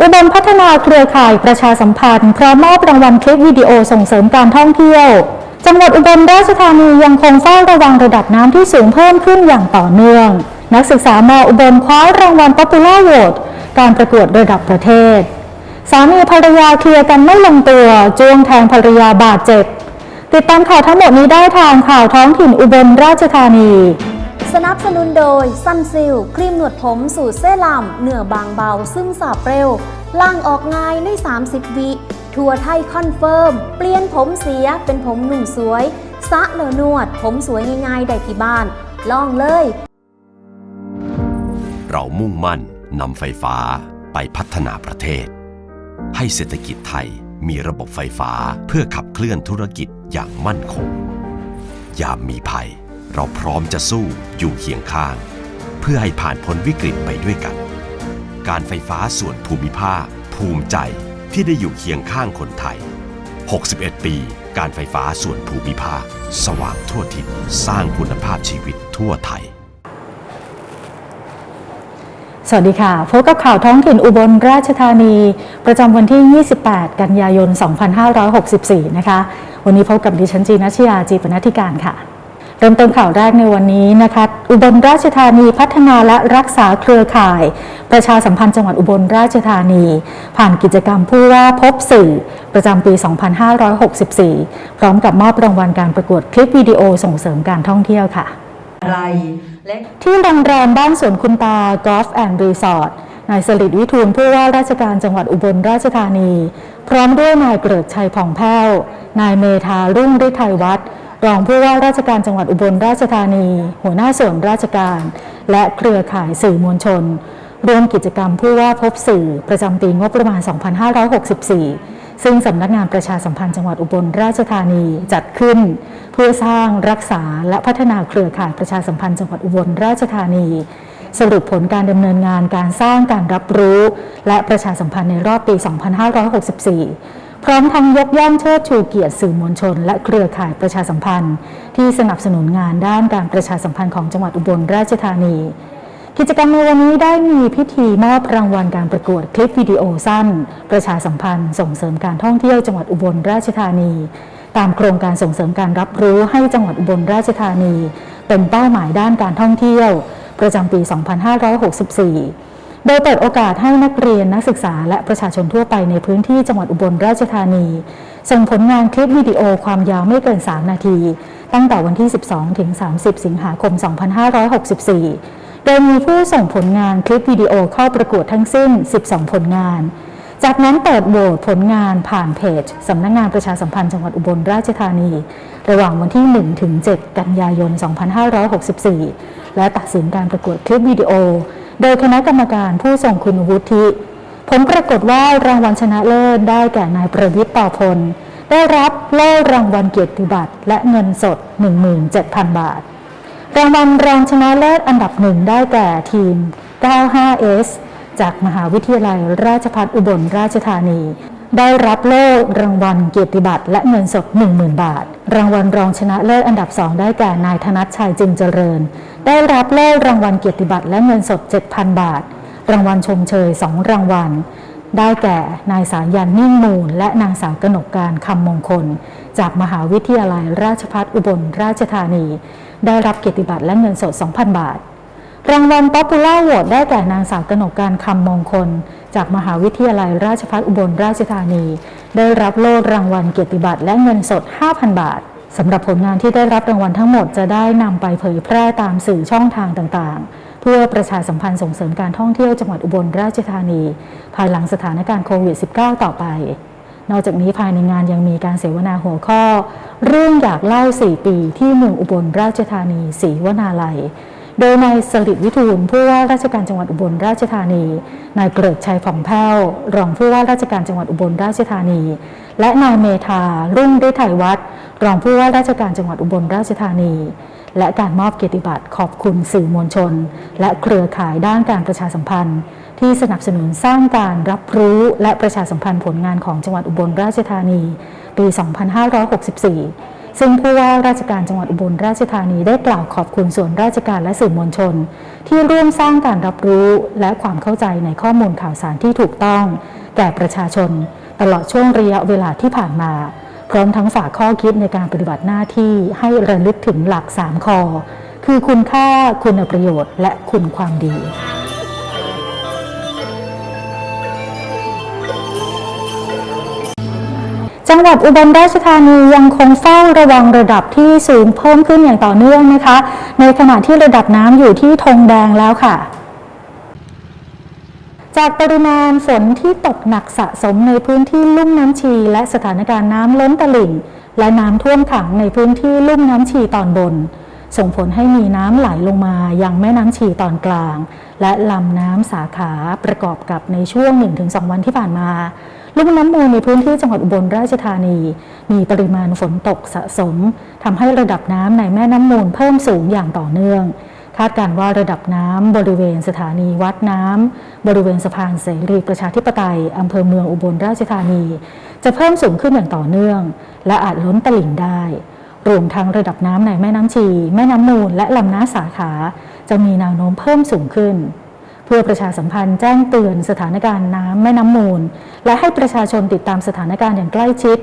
อุบลพัฒนาเครือข่ายประชาสัมพันธ์พร้อมมอบรางวัลคลิปวิดีโอส่งเสริมการท่องเที่ยว จังหวัดอุบลราชธานียังคงเฝ้าระวังระดับน้ำที่สูงเพิ่มขึ้นอย่างต่อเนื่อง นักศึกษามอุบลคว้ารางวัล Popular Award การประกวดระดับประเทศ สามีภรรยาเคลียร์กันไม่ลงตัวจ้วงแทงภรรยาบาดเจ็บติดตามข่าวทั้งหมดนี้ได้ทางข่าวท้องถิ่นอุบลราชธานี สนับสนุนโดยซันซิลครีมหนวดผมสูตรเซรั่มเนื้อบางเบาซึ่งสาบเร็วล่างออกง่ายใน 30 วิ ทัวไทยคอนเฟิร์ม เปลี่ยนผมเสียเป็นผมหนุ่มสวยสะเลอนวด ผมสวยง่ายๆ ได้ที่บ้าน ลองเลย เรามุ่งมั่นนำไฟฟ้าไปพัฒนาประเทศ ให้เศรษฐกิจไทยมีระบบไฟฟ้าเพื่อขับเคลื่อนธุรกิจอย่างมั่นคง ยามมีภัย เราพร้อมจะสู้อยู่เคียงข้าง เพื่อให้ผ่านพ้นวิกฤตไปด้วยกัน การไฟฟ้าส่วนภูมิภาค ภูมิใจที่ได้อยู่เคียงข้างคนไทย 61 ปีการไฟฟ้าส่วนภูมิภาค สว่างทั่วทิศสร้างคุณภาพชีวิตทั่วไทย สวัสดีค่ะพบกับข่าวท้องถิ่นอุบลราชธานี ประจำวันที่ 28 กันยายน 2564 นะคะ วันนี้พบกับดิฉันจีนัชยาจีปนัธิการค่ะ เริ่มต้นข่าวแรกในวันนี้นะคะอุบลราชธานีพัฒนาและรักษาเครือข่าย ประชาสัมพันธ์จังหวัดอุบลราชธานี ผ่านกิจกรรมผู้ว่าพบสื่อ ประจำปี 2564 พร้อมกับมอบรางวัลการประกวดคลิปวิดีโอส่งเสริมการท่องเที่ยวค่ะอะไรที่โรงแรมบ้านสวนคุณตากอล์ฟแอนด์รีสอร์ทนายสลิดวิทูลผู้ว่าราชการจังหวัดอุบลราชธานี พร้อมด้วยนายเกริกชัยผ่องแผ้วนายเมธารุ่งฤทัยวัฒน์ รองผู้ว่าราชการจังหวัดอุบลราชธานี หัวหน้าส่วนราชการ และเครือข่ายสื่อมวลชน ร่วมกิจกรรมผู้ว่าพบสื่อประจำปีงบประมาณ 2564 ซึ่งสำนักงานประชาสัมพันธ์จังหวัดอุบลราชธานีจัดขึ้น เพื่อสร้างรักษาและพัฒนาเครือข่ายประชาสัมพันธ์จังหวัดอุบลราชธานีสรุปผลการดำเนินงานการสร้างการรับรู้ และประชาสัมพันธ์ในรอบปี 2564 พร้อมทั้งยกย่องเชิดชูเกียรติสื่อมวลชน และเครือข่ายประชาสัมพันธ์ ที่สนับสนุนงานด้านการประชาสัมพันธ์ของจังหวัดอุบลราชธานี กิจกรรมในวันนี้ได้มีพิธีมอบรางวัลการประกวดคลิปวิดีโอสั้น ประชาสัมพันธ์ ส่งเสริมการท่องเที่ยวจังหวัดอุบลราชธานี ตามโครงการส่งเสริมการรับรู้ให้จังหวัดอุบลราชธานี เป็นเป้าหมายด้านการท่องเที่ยว ประจำปี 2564 โดยเปิดโอกาสให้นักเรียนนักศึกษาและประชาชนทั่วไปในพื้นที่จังหวัดอุบลราชธานี ส่งผลงานคลิปวิดีโอความยาวไม่เกิน 3 นาที ตั้งแต่วันที่ 12 ถึง 30 สิงหาคม 2564 โดยมีผู้ส่งผลงานคลิปวิดีโอเข้าประกวดทั้งสิ้น 12 ผลงาน จากนั้นเปิดโหวตผลงานผ่านเพจสำนักงงานประชาสัมพันธ์จังหวัดอุบลราชธานี ระหว่างวันที่ 1 ถึง 7 กันยายน 2564 และตัดสินการประกวดคลิปวิดีโอ โดยคณะกรรมการผู้ส่งคุณวุฒิ ผลปรากฏว่ารางวัลชนะเลิศได้แก่นายประวิทย์ต่อพล ได้รับเล่รางวัลเกียรติบัตรและเงินสด 17,000 บาท รางวัลรองชนะเลิศอันดับหนึ่งได้แก่ทีม 95S จากมหาวิทยาลัยราชภัฏอุบลราชธานี ได้รับโล่รางวัลเกียรติบัตรและเงินสด 10,000 บาท รางวัลรองชนะเลิศอันดับสองได้แก่นายธนัชชัยจึงเจริญ ได้รับโล่รางวัลเกียรติบัตรและเงินสด 7,000 บาท รางวัลชมเชย 2 รางวัล ได้แก่นายสายันนิ่งมูล และนางสาวกนกการคำมงคล จากมหาวิทยาลัยราชภัฏอุบลราชธานี ได้รับเกียรติบัตรและเงินสด 2,000 บาท รางวัลป๊อปปูล่าโหวตได้แก่นางสาวกนกการคำมงคล จากมหาวิทยาลัยราชภัฏอุบลราชธานี ได้รับโล่รางวัลเกียรติบัตรและเงินสด 5,000 บาทสำหรับผลงานที่ได้รับรางวัลทั้งหมดจะได้นำไปเผยแพร่ตามสื่อช่องทางต่างๆ เพื่อประชาสัมพันธ์ส่งเสริมการท่องเที่ยวจังหวัดอุบลราชธานี ภายหลังสถานการณ์โควิด -19 ต่อไป นอกจากนี้ภายในงานยังมีการเสวนาหัวข้อ เรื่องอยากเล่า 4 ปีที่เมืองอุบลราชธานีศรีวนาลัย โดยนายสลิวิทูลผู้ว่าราชการจังหวัดอุบลราชธานี นายเกริกชัยผ่องแผ้วรองผู้ว่าราชการจังหวัดอุบลราชธานี และนายเมธารุ่งฤทัยวัฒน์รองผู้ว่าราชการจังหวัดอุบลราชธานี และการมอบเกียรติบัตรขอบคุณสื่อมวลชน และเครือข่ายด้านการประชาสัมพันธ์ ที่สนับสนุนสร้างการรับรู้และประชาสัมพันธ์ผลงานของจังหวัดอุบลราชธานี ปี 2564 ซึ่งผู้ว่าราชการจังหวัดอุบลราชธานีได้กล่าวขอบคุณส่วนราชการและสื่อมวลชน ที่ร่วมสร้างการรับรู้และความเข้าใจในข้อมูลข่าวสารที่ถูกต้อง แก่ประชาชน ตลอดช่วงระยะเวลาที่ผ่านมา พร้อมทั้งฝากข้อคิดในการปฏิบัติหน้าที่ให้ระลึกถึงหลัก 3คอคือคุณค่าคุณประโยชน์ และคุณความดี จังหวัดอุบลราชธานียังคงเฝ้าระวังระดับที่สูงเพิ่มขึ้นอย่างต่อเนื่องนะคะ ในขณะที่ระดับน้ำอยู่ที่ธงแดงแล้วค่ะจากปริมาณฝนที่ตกหนักสะสมในพื้นที่ลุ่มน้ำชี และสถานการณ์น้ำล้นตลิ่ง และน้ำท่วมขังในพื้นที่ลุ่มน้ำชีตอนบน ส่งผลให้มีน้ำไหลลงมายังแม่น้ำชีตอนกลาง และลำน้ำสาขาประกอบกับในช่วง 1-2 วันที่ผ่านมา ลุ่มน้ำมูลในพื้นที่จังหวัดอุบลราชธานี มีปริมาณฝนตกสะสมทำให้ระดับน้ำในแม่น้ำมูลเพิ่มสูงอย่างต่อเนื่อง คาดการว่าระดับน้ำบริเวณสถานีวัดน้ำบริเวณสะพานเสรีประชาธิปไตยอำเภอเมืองอุบลราชธานี จะเพิ่มสูงขึ้นอย่างต่อเนื่อง และอาจล้นตลิ่งได้ รวมทั้งระดับน้ำในแม่น้ำชี แม่น้ำมูล และลำน้ำสาขา จะมีแนวโน้มเพิ่มสูงขึ้น เพื่อประชาสัมพันธ์แจ้งเตือนสถานการณ์น้ำแม่น้ำมูล และให้ประชาชนติดตามสถานการณ์อย่างใกล้ชิด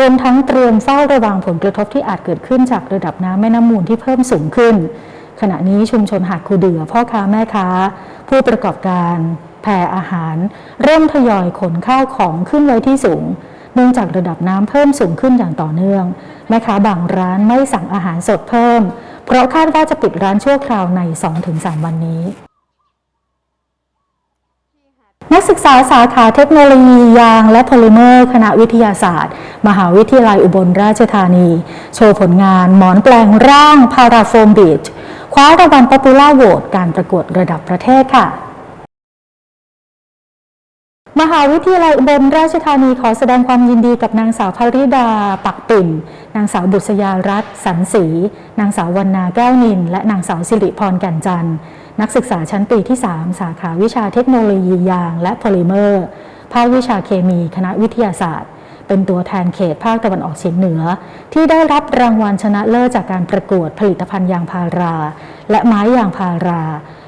รวมทั้งเตรียมเฝ้าระวังผลกระทบที่อาจเกิดขึ้นจากระดับน้ำแม่น้ำมูลที่เพิ่มสูงขึ้น ขณะนี้ชุมชนหาดคูเดือพ่อค้าแม่ค้า ผู้ประกอบการแผ่อาหาร เริ่มทยอยขนข้าวของขึ้นไว้ที่สูงเนื่องจากระดับน้ำเพิ่มสูงขึ้นอย่างต่อเนื่องแม่ค้าบางร้านไม่สั่งอาหารสดเพิ่ม เพราะคาดว่าจะปิดร้านชั่วคราวใน 2-3 วันนี้ นักศึกษาสาขาเทคโนโลยียางและโพลิเมอร์ คณะวิทยาศาสตร์ มหาวิทยาลัยอุบลราชธานี โชว์ผลงานหมอนแปลงร่างพาราโฟมบีชคว้ารางวัลป๊อปปูล่าโหวตการประกวดระดับประเทศค่ะมหาวิทยาลัยอุบลราชธานีขอแสดงความยินดีกับนางสาวภริดา ปักปิ่น นางสาวบุษยารัตน์สันศรี นางสาววรรณาแก้วนิน และนางสาวสิริพรแก่นจันทร์ นักศึกษาชั้นปีที่ 3 สาขาวิชาเทคโนโลยียาง และโพลิเมอร์ ภาควิชาเคมีคณะวิทยาศาสตร์ เป็นตัวแทนเขตภาคตะวันออกเฉียงเหนือ ที่ได้รับรางวัลชนะเลิศจากการประกวดผลิตภัณฑ์ยางพารา และไม้ยางพารา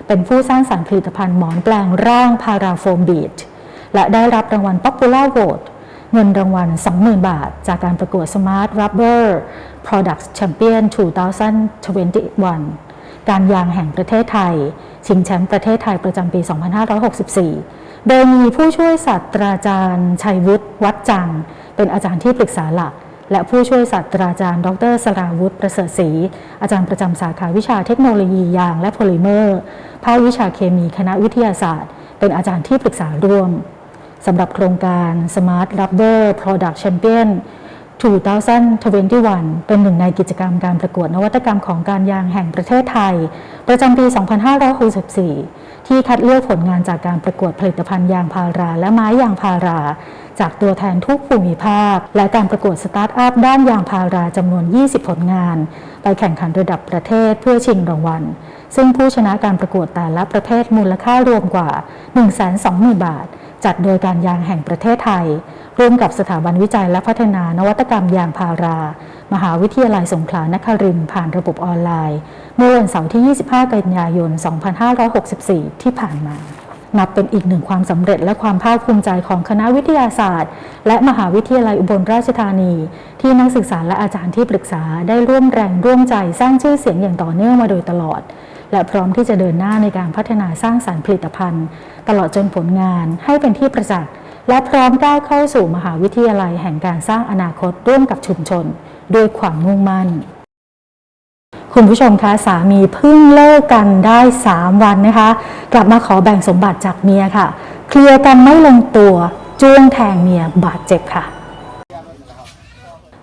เป็นผู้สร้างสรรค์ผลิตภัณฑ์หมอนแปลงร่างพาราโฟมบีชและได้รับรางวัล Popular Vote เงินรางวัล 20,000 บาท จากการประกวด Smart Rubber Products Champion 2021 การยางแห่งประเทศไทย ชิงแชมป์ประเทศไทยประจำปี 2564 โดยมีผู้ช่วยศาสตราจารย์ชัยวุฒิวัดจัง เป็นอาจารย์ที่ปรึกษาหลัก และผู้ช่วยศาสตราจารย์ ดรสราวุฒิประเสริฐศรีอาจารย์ประจำสาขาวิชาเทคโนโลยียางและโพลิเมอร์ภาควิชาเคมีคณะวิทยาศาสตร์ เป็นอาจารย์ที่ปรึกษาร่วมสำหรับโครงการ Smart Rubber Product Champion 2021 เป็นหนึ่งในกิจกรรมการประกวดนวัตกรรมของการยางแห่งประเทศไทย ประจำปี 2564 ที่คัดเลือกผลงานจากการประกวดผลิตภัณฑ์ยางพาราและไม้ยางพารา จากตัวแทนทุกภูมิภาค และการประกวดสตาร์ทอัพด้านยางพาราจำนวน 20 ผลงาน ไปแข่งขันระดับประเทศเพื่อชิงรางวัล ซึ่งผู้ชนะการประกวดแต่ละประเภทมูลค่ารวมกว่า 120,000 บาท จัดโดยการยางแห่งประเทศไทย ร่วมกับสถาบันวิจัยและพัฒนานวัตกรรมยางพารา มหาวิทยาลัยสงขลานครินทร์ผ่านระบบออนไลน์ เมื่อวันเสาร์ที่ 25 กันยายน 2564 ที่ผ่านมานับเป็นอีกหนึ่งความสำเร็จและความภาคภูมิใจของคณะวิทยาศาสตร์ และมหาวิทยาลัยอุบลราชธานี ที่นักศึกษาและอาจารย์ที่ปรึกษาได้ร่วมแรงร่วมใจสร้างชื่อเสียงอย่างต่อเนื่องมาโดยตลอด และพร้อมที่จะเดินหน้าในการพัฒนาสร้างสรรค์ผลิตภัณฑ์ ตลอดจนผลงานให้เป็นที่ประจักษ์ และพร้อมก้าวเข้าสู่มหาวิทยาลัยแห่งการสร้างอนาคตร่วมกับชุมชน ด้วยความมุ่งมั่น คุณผู้ชมคะสามีเพิ่งเลิกกันได้ 3 วันนะคะ กลับมาขอแบ่งสมบัติจากเมียค่ะ เคลียร์กันไม่ลงตัวจ้วงแทงเมียบาดเจ็บค่ะ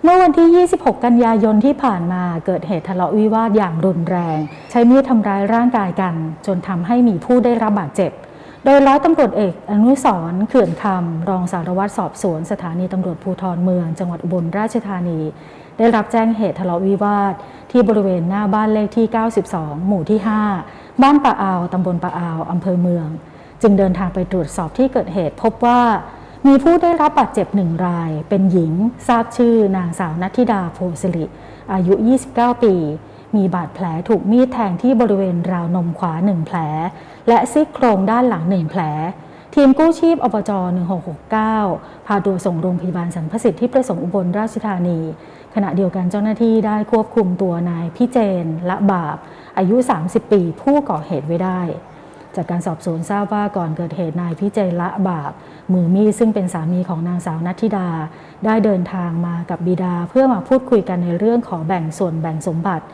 เมื่อวันที่ 26 กันยายนที่ผ่านมาเกิดเหตุทะเลาะวิวาทอย่างรุนแรง ใช้มีดทำร้ายร่างกายกัน จนทำให้มีผู้ได้รับบาดเจ็บ โดยร้อยตำรวจเอกอนุสรเขื่อนคำรองสารวัตรสอบสวนสถานีตำรวจภูธรเมือง จังหวัดอุบลราชธานี ได้รับแจ้งเหตุทะเลาะวิวาท ที่บริเวณหน้าบ้านเลขที่ 92 หมู่ที่ 5 บ้านปะอาวตำบลปะอาวอำเภอเมือง จึงเดินทางไปตรวจสอบที่เกิดเหตุ พบว่ามีผู้ได้รับบาดเจ็บหนึ่งราย เป็นหญิงทราบชื่อนางสาวนัทธิดาโพสิริอายุ 29 ปี มีบาดแผลถูกมีดแทงที่บริเวณราวนมขวา1แผล และซี่โครงด้านหลัง1แผล ทีมกู้ชีพอบจ 1669 พาตัวส่งโรงพยาบาลสรรพสิทธิ์ที่ประสงค์อุบลราชธานี ขณะเดียวกันเจ้าหน้าที่ได้ควบคุมตัวนายพิเจนละบาปอายุ 30 ปีผู้ก่อเหตุไว้ได้ จากการสอบสวนทราบว่าก่อนเกิดเหตุนายพิเจนละบาปมือมีดซึ่งเป็นสามีของนางสาวนัทธิดา ได้เดินทางมากับบิดาเพื่อมาพูดคุยกันในเรื่องขอแบ่งส่วนแบ่งสมบัติ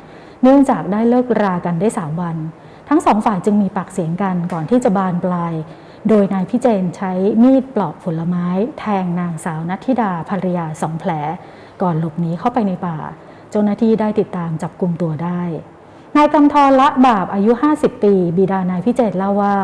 เนื่องจากได้เลิกรากันได้ 3 วัน ทั้งสองฝ่ายจึงมีปากเสียงกันก่อนที่จะบานปลาย โดยนายพิเจนใช้มีดปลอกผลไม้ แทงนางสาวนัทธิดาภรรยาสองแผล ก่อนหลบหนีเข้าไปในป่า เจ้าหน้าที่ได้ติดตามจับกลุ่มตัวได้ นายกำธรละบาปอายุ 50 ปี บิดานายพิเจตเล่าว่า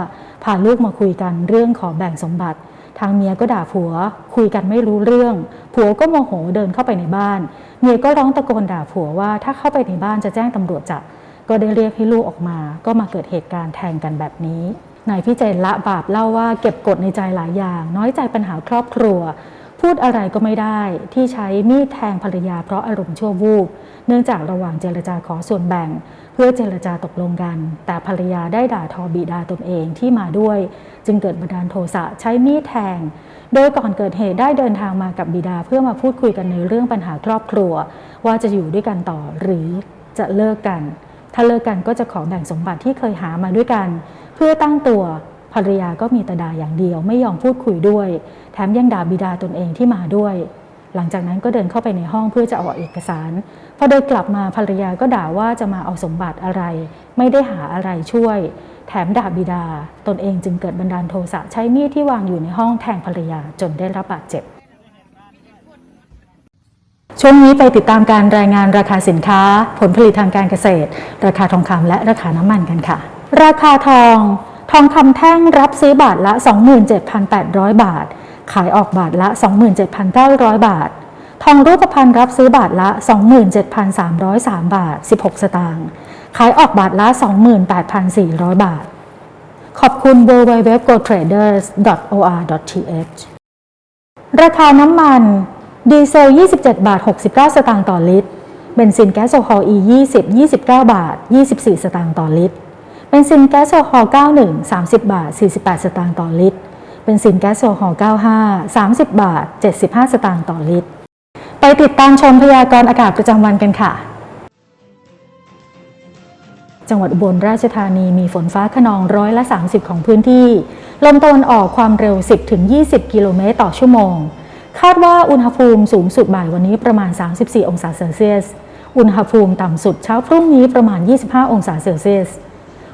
พาลูกมาคุยกันเรื่องขอแบ่งสมบัติทางเมียก็ด่าผัว คุยกันไม่รู้เรื่อง ผัวก็โมโหเดินเข้าไปในบ้าน เมียก็ร้องตะโกนด่าผัวว่าถ้าเข้าไปในบ้านจะแจ้งตำรวจจับ ก็ได้เรียกให้ลูกออกมา ก็มาเกิดเหตุการณ์แทงกันแบบนี้นายพิเจตละบาปเล่าว่าเก็บกดในใจหลายอย่าง น้อยใจปัญหาครอบครัว พูดอะไรก็ไม่ได้ที่ใช้มีดแทงภรรยาเพราะอารมณ์ชั่ววูบเนื่องจากระหว่างเจรจาขอส่วนแบ่ง เพื่อเจรจาตกลงกัน แต่ภรรยาได้ด่าทอบิดาตนเองที่มาด้วย จึงเกิดบันดาลโทสะใช้มีดแทง โดยก่อนเกิดเหตุได้เดินทางมากับบิดาเพื่อมาพูดคุยกันในเรื่องปัญหาครอบครัว ว่าจะอยู่ด้วยกันต่อหรือจะเลิกกัน ถ้าเลิกกันก็จะขอแบ่งสมบัติที่เคยหามาด้วยกัน เพื่อตั้งตัวภรรยาก็มีแต่ด่าอย่างเดียวไม่ยอมพูดคุยด้วย แถมยังด่าบิดาตนเองที่มาด้วย หลังจากนั้นก็เดินเข้าไปในห้องเพื่อจะเอาเอกสาร พอเดินกลับมาภรรยาก็ด่าว่าจะมาเอาสมบัติอะไร ไม่ได้หาอะไรช่วย แถมด่าบิดา ตนเองจึงเกิดบันดาลโทสะใช้มีดที่วางอยู่ในห้องแทงภรรยาจนได้รับบาดเจ็บ ช่วงนี้ไปติดตามการรายงานราคาสินค้า ผลผลิตทางการเกษตร ราคาทองคำและราคาน้ำมันกันค่ะ ราคาทอง ทองคำแท่งรับซื้อบาทละ 27,800 บาท ขายออกบาทละ 27,900 บาท ทองรูปพรรณรับซื้อบาทละ 27,303 บาท 16 สตางค์ ขายออกบาทละ 28,400 บาท ขอบคุณ w w w g o t r a d e r s o r t h ราคาน้ำมัน ดีเซล 27 บาท 69 สตางค์ต่อลิตร เบนซินแก๊สโซฮอล์ E 20 29 บาท 24 สตางค์ต่อลิตร เบนซินแก๊สโซฮอล์ 91 30 บาท 48 สตางค์ต่อลิตร เบนซินแก๊สโซฮอล์ 95 30 บาท 75 สตางค์ต่อลิตร ไปติดตามชมพยากรณ์อากาศประจำวันกันค่ะ จังหวัดอุบลราชธานีมีฝนฟ้าขนองร้อยละ 30 ของพื้นที่ ลมตะวันออกความเร็ว 10-20 กิโลเมตรต่อชั่วโมง คาดว่าอุณหภูมิสูงสุดบ่ายวันนี้ประมาณ 34 องศาเซลเซียส อุณหภูมิต่ำสุดเช้าพรุ่งนี้ประมาณ 25 องศาเซลเซียส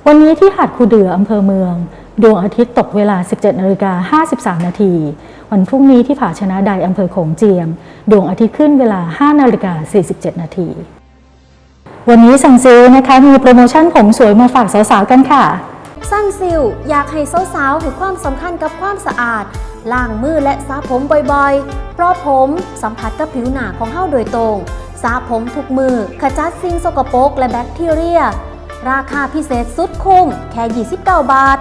วันนี้ที่หาดคูเดืออำเภอเมือง ดวงอาทิตย์ตกเวลา 17นาฬิกา53 นาที วันพรุ่งนี้ที่ผาชนะใดอำเภอโขงเจียม ดวงอาทิตย์ขึ้นเวลา 5นาฬิกา47 นาที วันนี้สั่งซื้อนะคะมีโปรโมชั่นผมสวยมาฝากสาวๆกันค่ะสั้นซิลอยากให้สาวๆให้ความสำคัญกับความสะอาด ล้างมือและสระผมบ่อยๆ เพราะผมสัมผัสกับผิวหนาของเฮาโดยตรงสระผมทุกมือขจัดสิ่งสกปรกและแบคทีเรีย ราคาพิเศษสุดคุ้มแค่ 29 บาท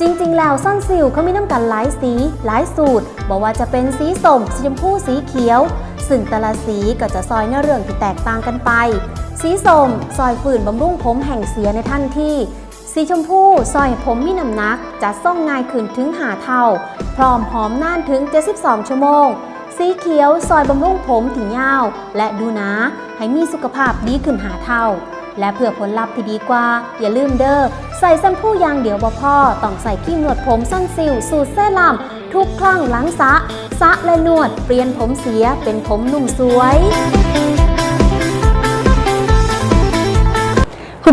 จริงๆ แล้วสั้นซิลเขามีน้ำกันหลายสี หลายสูตรบอกว่าจะเป็นสีส้มสีชมพูสีเขียว ซึ่งแต่ละสีก็จะซอยในเรื่องที่แตกต่างกันไป สีส้มซอยฝืนบำรุงผมแห่งเสียในทันที สีชมพูซอยผมมีน้ำหนักจะส่งง่ายขึ้นถึงหาเท่า พร้อมหอมน่านถึง 72 ชั่วโมง สีเขียวซอยบำรุงผมถึงยาว และดูนะให้มีสุขภาพดีขึ้นหาเท่า และเพื่อผลลัพธ์ที่ดีกว่า อย่าลืมเด้อใส่แชมพูอย่างเดียวบ่พอต้องใส่ครีมนวดผมสั้นซิลสูตรเซรั่มทุกครั้งหลังสระสระและนวดเปลี่ยนผมเสียเป็นผมนุ่มสวย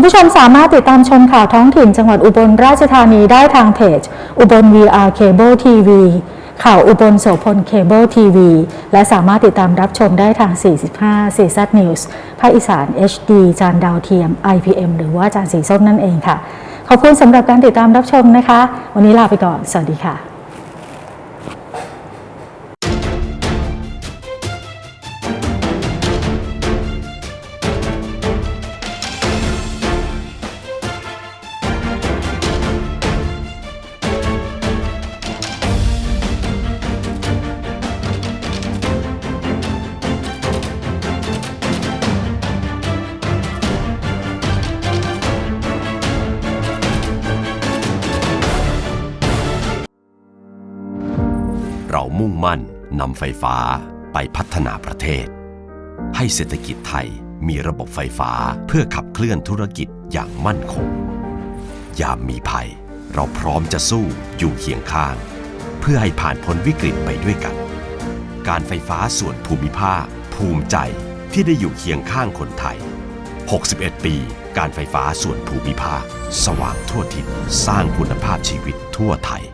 คุณผู้ชมสามารถติดตามชมข่าวท้องถิ่นจังหวัดอุบลราชธานีได้ทางเพจ อุบล VR Cable TV ข่าวอุบลโสพลเคเบิลทีวีและสามารถติดตามรับชมได้ทาง 45 c z News ภาคอีสาน HD จานดาวเทียม IPM หรือว่าจานสีส้มนั่นเองค่ะ ขอบคุณสำหรับการติดตามรับชมนะคะ วันนี้ลาไปก่อน สวัสดีค่ะ เรามุ่งมั่นนำไฟฟ้าไปพัฒนาประเทศ ให้เศรษฐกิจไทยมีระบบไฟฟ้าเพื่อขับเคลื่อนธุรกิจอย่างมั่นคง ยามมีภัย เราพร้อมจะสู้อยู่เคียงข้าง เพื่อให้ผ่านพ้นวิกฤตไปด้วยกัน การไฟฟ้าส่วนภูมิภาค ภูมิใจที่ได้อยู่เคียงข้างคนไทย 61 ปีการไฟฟ้าส่วนภูมิภาค สว่างทั่วทิศสร้างคุณภาพชีวิตทั่วไทย